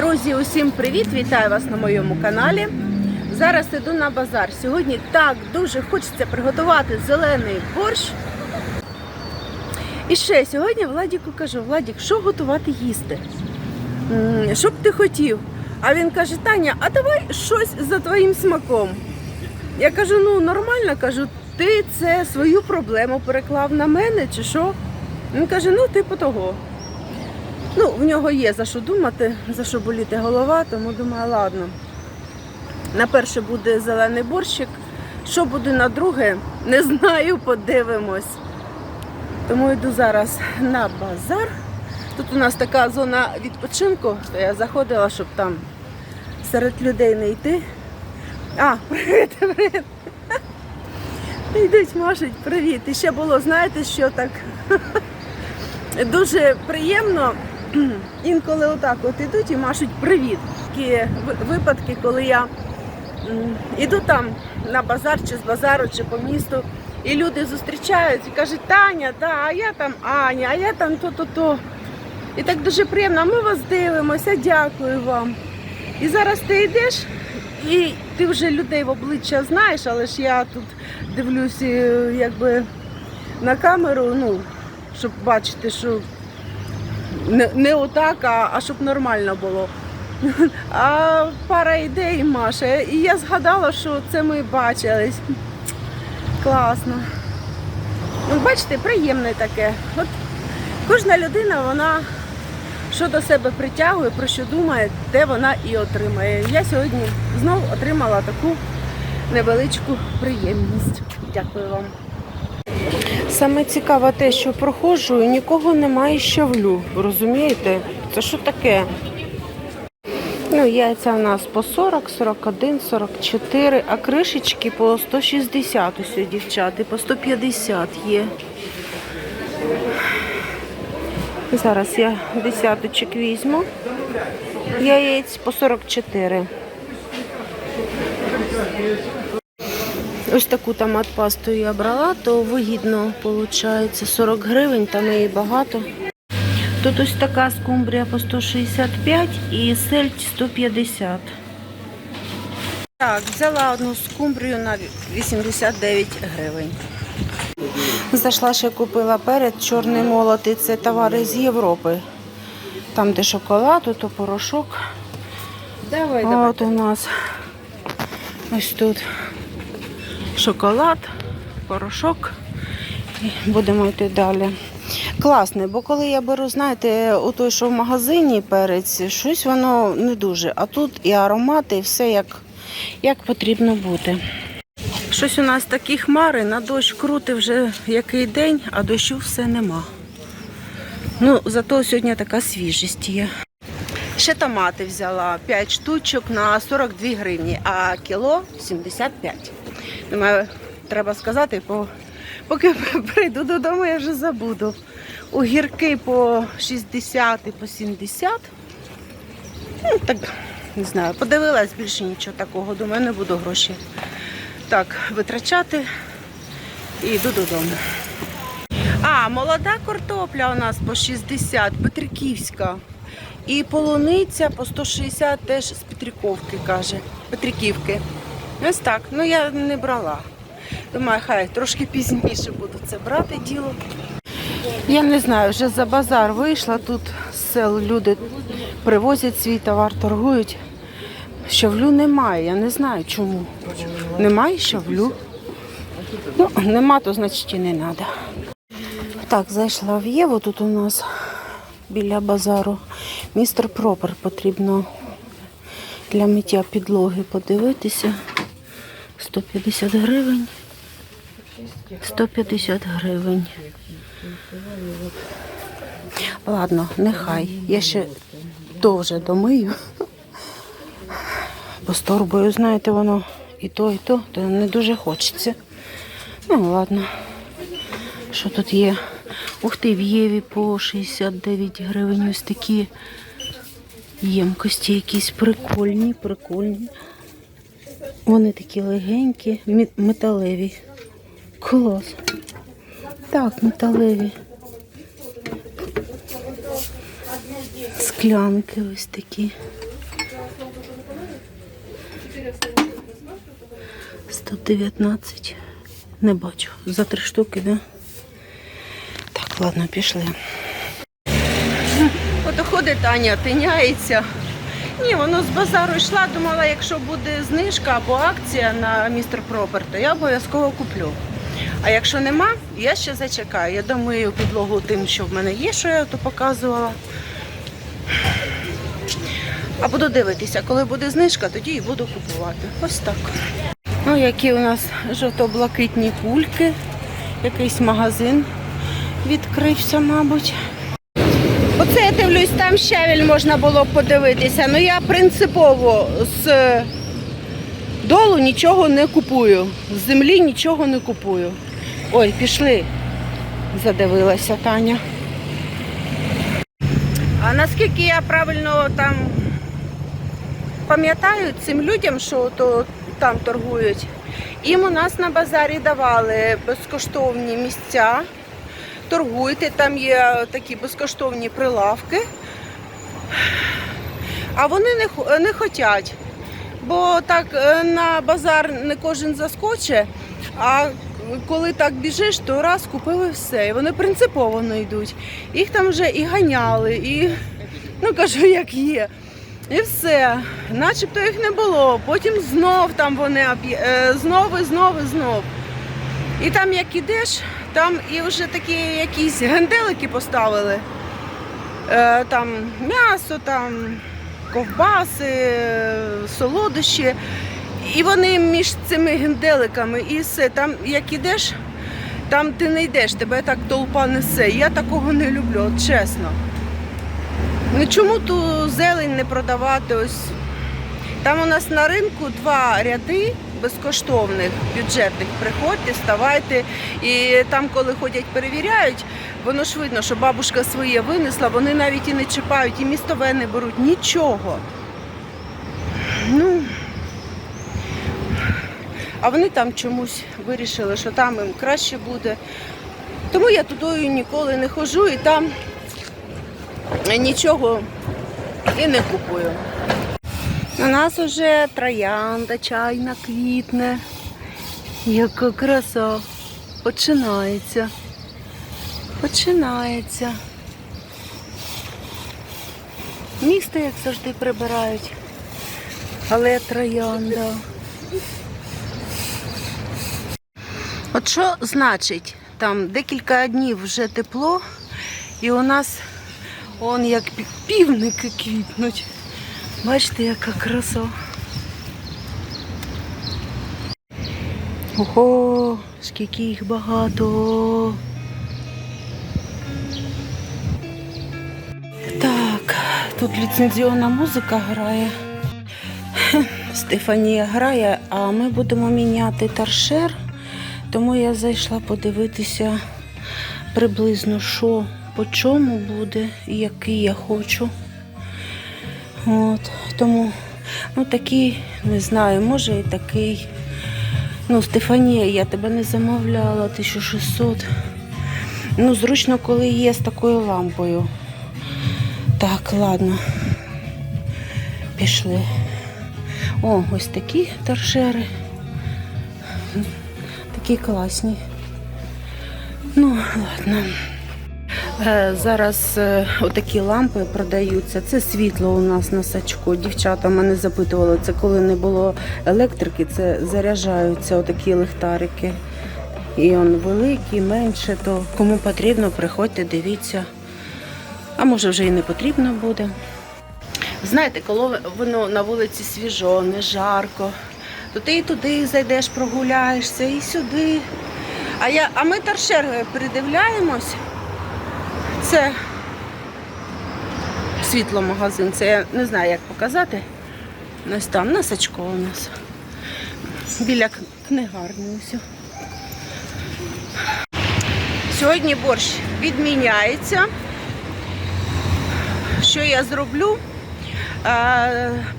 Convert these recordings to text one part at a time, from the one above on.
Друзі, усім привіт! Вітаю вас на моєму каналі. Зараз іду на базар. Сьогодні так дуже хочеться приготувати зелений борщ. І ще сьогодні Владіку кажу, Владік, що готувати їсти? Що б ти хотів? А він каже, Таня, а давай щось за твоїм смаком. Я кажу, ну нормально, кажу, ти це свою проблему переклав на мене чи що? Він каже, ну типу того. Ну, в нього є за що думати, за що боліти голова, тому думаю, ладно. На перше буде зелений борщик. Що буде на друге, не знаю, подивимось. Тому йду зараз на базар. Тут у нас така зона відпочинку, то я заходила, щоб там серед людей не йти. А, привіт, привіт. Йдуть, машуть, привіт. І ще було, знаєте, що так дуже приємно. Інколи отак от ідуть і машуть привіт. Такі випадки, коли я іду там на базар чи з базару, чи по місту, і люди зустрічають і кажуть, Таня, да, а я там Аня, а я там то-то-то. І так дуже приємно, ми вас дивимося, дякую вам. І зараз ти йдеш, і ти вже людей в обличчя знаєш, але ж я тут дивлюся якби на камеру, ну, щоб бачити, що не, не отак, а, а щоб нормально було. А пара ідей Маша. І я згадала, що це ми бачились. Класно. Ну, бачите, приємне таке. От кожна людина, вона що до себе притягує, про що думає, те вона і отримає. Я сьогодні знову отримала таку невеличку приємність. Дякую вам. Саме цікаве те, що проходжу, і нікого немає щавлю. Розумієте? Це що таке? Ну, яйця у нас по 40, 41, 44, а кришечки по 160 ось, дівчат, і по 150 є. Зараз я десяточок візьму. Яєць по 44. Ось таку томат пасту я брала, то вигідно виходить 40 гривень, там її багато. Тут ось така скумбрія по 165 і сельдь 150. Так, взяла одну скумбрію на 89 гривень. Зайшла ще купила перед чорний молотий. Це товари з Європи. Там, де шоколад, то порошок. Давай, А От у нас ось тут шоколад, порошок. І будемо йти далі. Класне, бо коли я беру, знаєте, у той, що в магазині перець, щось воно не дуже. А тут і аромати, і все як, як потрібно бути. Щось у нас такі хмари, на дощ крути вже який день, а дощу все нема. Ну, зато сьогодні така свіжість є. Ще томати взяла 5 штучок на 42 гривні, а кіло 75. Думаю, треба сказати, бо поки прийду додому, я вже забуду. Огірки по 60 і по 70. Ну, так, не знаю, подивилась більше нічого такого. Думаю, не буду гроші так витрачати і йду додому. А, молода картопля у нас по 60, Петриківська. І полуниця по 160 теж з Петриківки, каже. Петриківки. Ось так. Ну я не брала. Думаю, хай трошки пізніше буду це брати діло. Я не знаю, вже за базар вийшла. Тут з сел люди привозять свій товар, торгують. Щавлю немає, я не знаю чому. Немає щавлю. Ну, нема, то значить і не треба. Так, зайшла в Єву. Тут у нас біля базару. Містер Пропер потрібно для миття підлоги подивитися. 150 гривень. 150 гривень. Ладно, нехай. Я ще довже домию. Бо з торбою, знаєте, воно і то, і то, то не дуже хочеться. Ну, ладно. Що тут є? Ух ти, в Єві по 69 гривень ось такі ємкості якісь прикольні, прикольні. Вони такі легенькі, металеві. Клас. Так, металеві. Склянки ось такі. 119. Не бачу. За три штуки, да? Так, ладно, пішли. От ходить Таня, тиняється. Ні, воно з базару йшла, думала, якщо буде знижка або акція на містер Пропер, то я обов'язково куплю. А якщо нема, я ще зачекаю. Я домию підлогу тим, що в мене є, що я то показувала. А буду дивитися, коли буде знижка, тоді і буду купувати. Ось так. Ну, які у нас жовто-блакитні кульки. Якийсь магазин відкрився, мабуть. Дивлюсь, там щавель можна було подивитися. Ну я принципово з долу нічого не купую. З землі нічого не купую. Ой, пішли. Задивилася Таня. А наскільки я правильно там пам'ятаю цим людям, що то там торгують, їм у нас на базарі давали безкоштовні місця. Торгуйте, там є такі безкоштовні прилавки. А вони не, не хочуть. Бо так е, на базар не кожен заскоче, а коли так біжиш, то раз купили все. І вони принципово не йдуть. Їх там вже і ганяли, і ну кажу, як є. І все. Начебто їх не було. Потім знов там вони е, знов і знов і знов. І там як ідеш, там і вже такі якісь генделики поставили. Е, там м'ясо, там ковбаси, солодощі. І вони між цими генделиками і все. Там як ідеш, там ти не йдеш, тебе так толпа несе. Я такого не люблю, от чесно. Ну чому ту зелень не продавати? Ось там у нас на ринку два ряди безкоштовних бюджетних. Приходьте, ставайте. І там, коли ходять, перевіряють, воно ж видно, що бабушка своє винесла, вони навіть і не чіпають, і містове не беруть нічого. Ну, а вони там чомусь вирішили, що там їм краще буде. Тому я туди ніколи не ходжу і там нічого і не купую. У нас уже троянда чайна квітне. Яка краса. Починається. Починається. Місто, як завжди, прибирають. Але троянда. От що значить? Там декілька днів вже тепло, і у нас он як півники квітнуть. Бачите, яка краса. Ого, скільки їх багато. Так, тут ліцензіонна музика грає. Стефанія грає, а ми будемо міняти торшер. Тому я зайшла подивитися приблизно, що по чому буде і який я хочу. От, тому ну, такий, не знаю, може і такий. Ну, Стефанія, я тебе не замовляла, 1600. Ну, зручно, коли є з такою лампою. Так, ладно. Пішли. О, ось такі торшери. Такі класні. Ну, ладно. Е, Зараз е, отакі лампи продаються. Це світло у нас на сачку. Дівчата мене запитували, це коли не було електрики, це заряджаються отакі ліхтарики. І он великий, менше, то кому потрібно, приходьте, дивіться. А може вже і не потрібно буде. Знаєте, коли воно на вулиці свіжо, не жарко, то ти і туди зайдеш, прогуляєшся, і сюди. А, я, а ми торшер придивляємось. Це світломагазин. Це я не знаю, як показати. Ось там на Сачко у нас. Біля книгарні ось. Сьогодні борщ відміняється. Що я зроблю?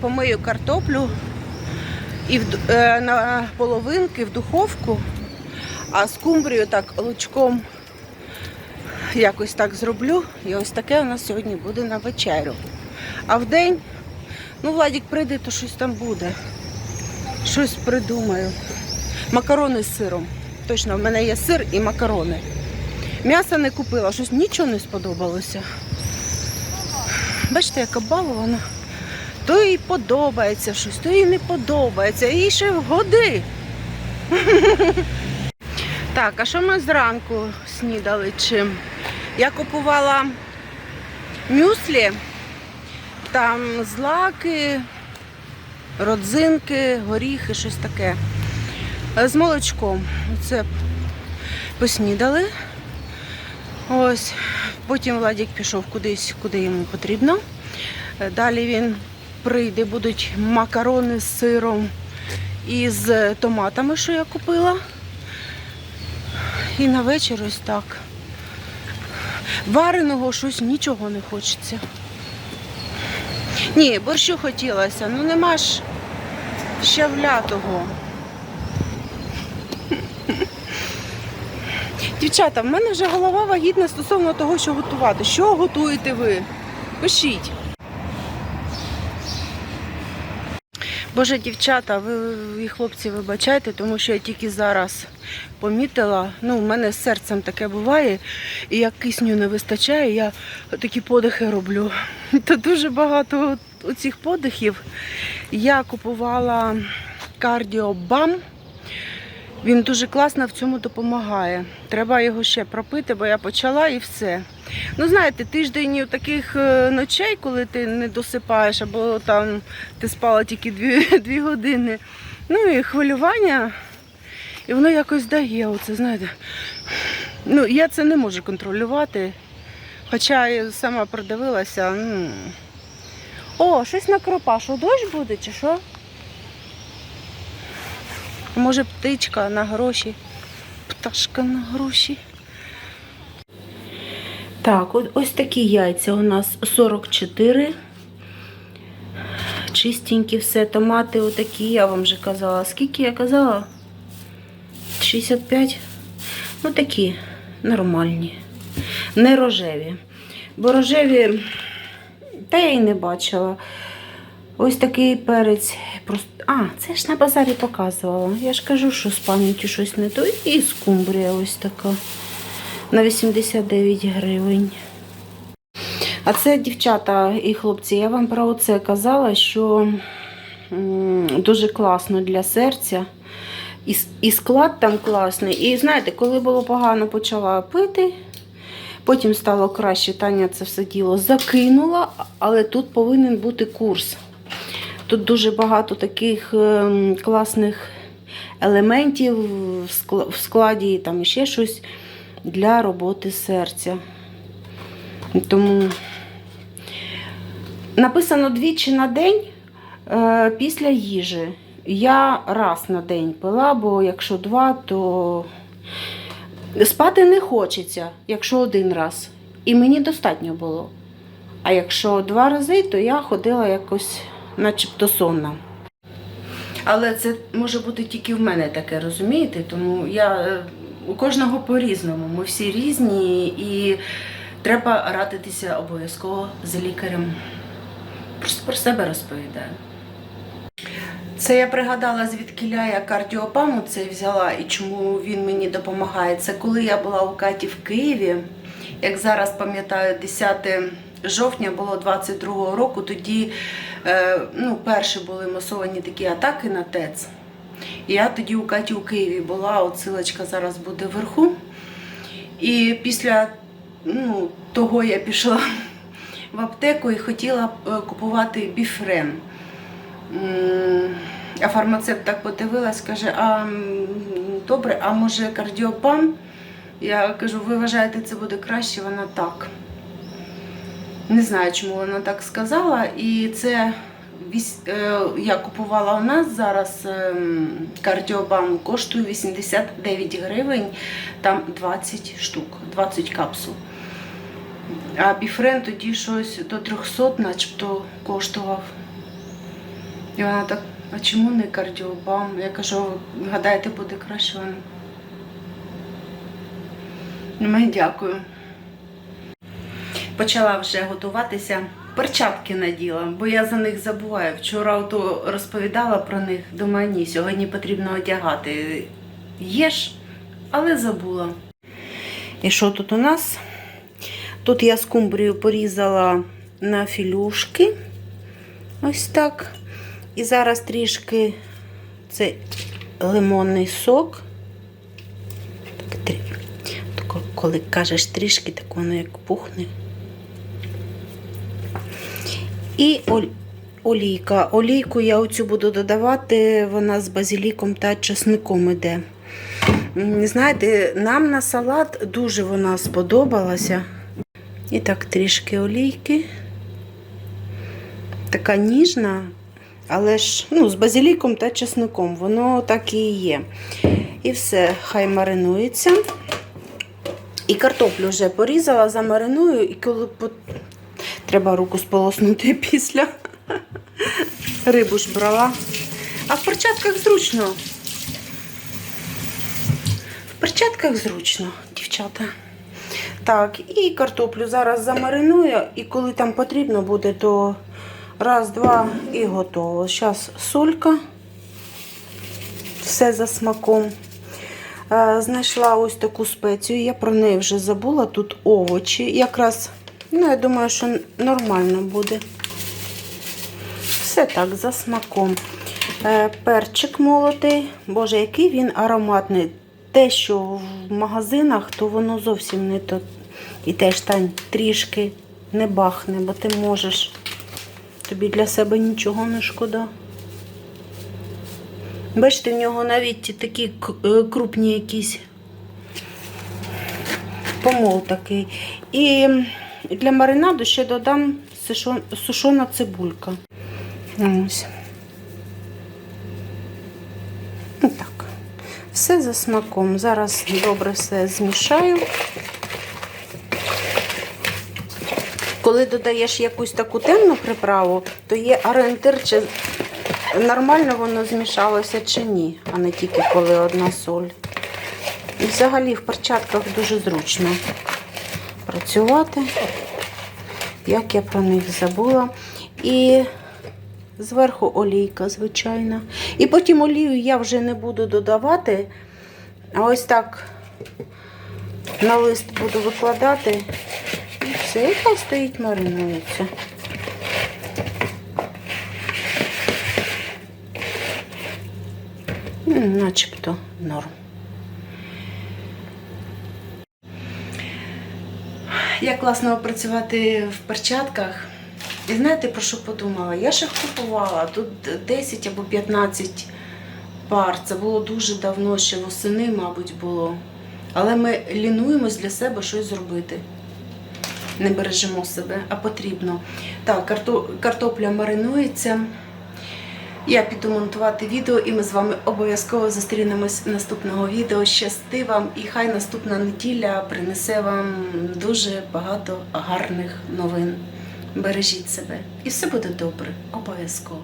Помию картоплю і е, на половинки в духовку, а скумбрію так лучком якось так зроблю. І ось таке у нас сьогодні буде на вечерю. А в день, ну, Владік прийде, то щось там буде. Щось придумаю. Макарони з сиром. Точно, в мене є сир і макарони. М'яса не купила, щось нічого не сподобалося. Бачите, яка балована. То їй подобається щось, то їй не подобається. І ще вгоди. Так, а що ми зранку снідали чим? Я купувала мюслі, там злаки, родзинки, горіхи, щось таке. Е, З молочком. Це поснідали. Ось. Потім Владик пішов кудись, куди йому потрібно. Е, Далі він прийде, будуть макарони з сиром і з томатами, що я купила. І на вечір ось так. Вареного щось нічого не хочеться. Ні, борщу хотілося, ну нема ж щавлятого. Дівчата, в мене вже голова вагітна стосовно того, що готувати. Що готуєте ви? Пишіть. Боже, дівчата, ви і хлопці, вибачайте, тому що я тільки зараз помітила. Ну, у мене з серцем таке буває, і як кисню не вистачає, я такі подихи роблю. Та дуже багато оцих подихів. Я купувала кардіобам. Він дуже класно в цьому допомагає. Треба його ще пропити, бо я почала і все. Ну, знаєте, тиждень таких е, ночей, коли ти не досипаєш, або там ти спала тільки дві, дві години. Ну і хвилювання, і воно якось дає. Оце, знаєте. Ну, я це не можу контролювати. Хоча я сама продивилася. Ну. О, щось на кропашу. Дощ буде чи що? Може птичка на гроші. Пташка на гроші. Так, ось такі яйця у нас 44. Чистенькі все, томати отакі, я вам вже казала. Скільки я казала? 65. Ну такі нормальні. Не рожеві. Бо рожеві, та я й не бачила. Ось такий перець. Просто... А, це ж на базарі показувала. Я ж кажу, що з пам'яттю щось не то. І скумбрія ось така. На 89 гривень. А це, дівчата і хлопці, я вам про це казала, що дуже класно для серця. І, і склад там класний. І знаєте, коли було погано, почала пити. Потім стало краще, Таня це все діло закинула, але тут повинен бути курс. Тут дуже багато таких ем, класних елементів в складі, там ще щось для роботи серця. Тому написано двічі на день е, після їжі. Я раз на день пила, бо якщо два, то спати не хочеться, якщо один раз. І мені достатньо було. А якщо два рази, то я ходила якось начебто сонна. Але це може бути тільки в мене таке, розумієте? Тому я е, у кожного по-різному. Ми всі різні і треба радитися обов'язково з лікарем. Просто про себе розповідаю. Це я пригадала, звідкиля я кардіопаму це взяла і чому він мені допомагає. Це коли я була у Каті в Києві. Як зараз пам'ятаю, 10 жовтня було 22-го року. Тоді е, ну, перші були масовані такі атаки на ТЕЦ. І я тоді у Каті у Києві була, от силочка зараз буде вверху. І після ну, того я пішла в аптеку і хотіла е, купувати біфрен. А фармацевт так подивилась, каже, а добре, а може кардіопам? Я кажу, ви вважаєте, це буде краще? Вона так. Не знаю, чому вона так сказала. І це е, я купувала у нас зараз ем, кардіобам коштує 89 гривень, там 20 штук, 20 капсул. А біфрен тоді щось до 300 начебто коштував. І вона так, а чому не кардіобам? Я кажу, «Ви гадаєте, буде краще. Ну, Ми дякую. Почала вже готуватися. перчатки наділа, бо я за них забуваю. Вчора ото розповідала про них. Думаю, ні, сьогодні потрібно одягати. Є ж, але забула. І що тут у нас? Тут я скумбрію порізала на філюшки. Ось так. І зараз трішки це лимонний сок. Так, коли кажеш трішки, так воно як пухне. І олійка. Олійку я оцю буду додавати, вона з базиліком та чесником іде. Знаєте, нам на салат дуже вона сподобалася. І так, трішки олійки. Така ніжна, але ж ну, з базиліком та чесником. Воно так і є. І все, хай маринується. І картоплю вже порізала, замариную, і коли треба руку сполоснути після. Рибу ж брала. А в перчатках зручно. В перчатках зручно, дівчата. Так, і картоплю зараз замариную, і коли там потрібно буде, то раз, два і готово. Зараз солька, все за смаком. Е, Знайшла ось таку спецію, я про неї вже забула. Тут овочі. Якраз, ну, я думаю, що нормально буде. Все так, за смаком. Е, Перчик молотий. Боже, який він ароматний. Те, що в магазинах, то воно зовсім не то. І теж там трішки не бахне, бо ти можеш. Тобі для себе нічого не шкода. Бачите, в нього навіть такі е, крупні якісь помол такий. І для маринаду ще додам сушона цибулька. Ось. Так. Все за смаком. Зараз добре все змішаю. Коли додаєш якусь таку темну приправу, то є орієнтир, чи нормально воно змішалося чи ні, а не тільки коли одна соль. І взагалі в перчатках дуже зручно працювати, як я про них забула. І зверху олійка, звичайна. І потім олію я вже не буду додавати, а ось так на лист буду викладати. І все, і хай стоїть, маринується. Начебто норм. Як класно працювати в перчатках. І знаєте, про що подумала? Я ще купувала тут 10 або 15 пар. Це було дуже давно, ще восени, мабуть, було. Але ми лінуємось для себе щось зробити. Не бережемо себе, а потрібно. Так, карто- картопля маринується. Я піду монтувати відео, і ми з вами обов'язково зустрінемось наступного відео. Щасти вам, і хай наступна неділя принесе вам дуже багато гарних новин. Бережіть себе, і все буде добре, обов'язково.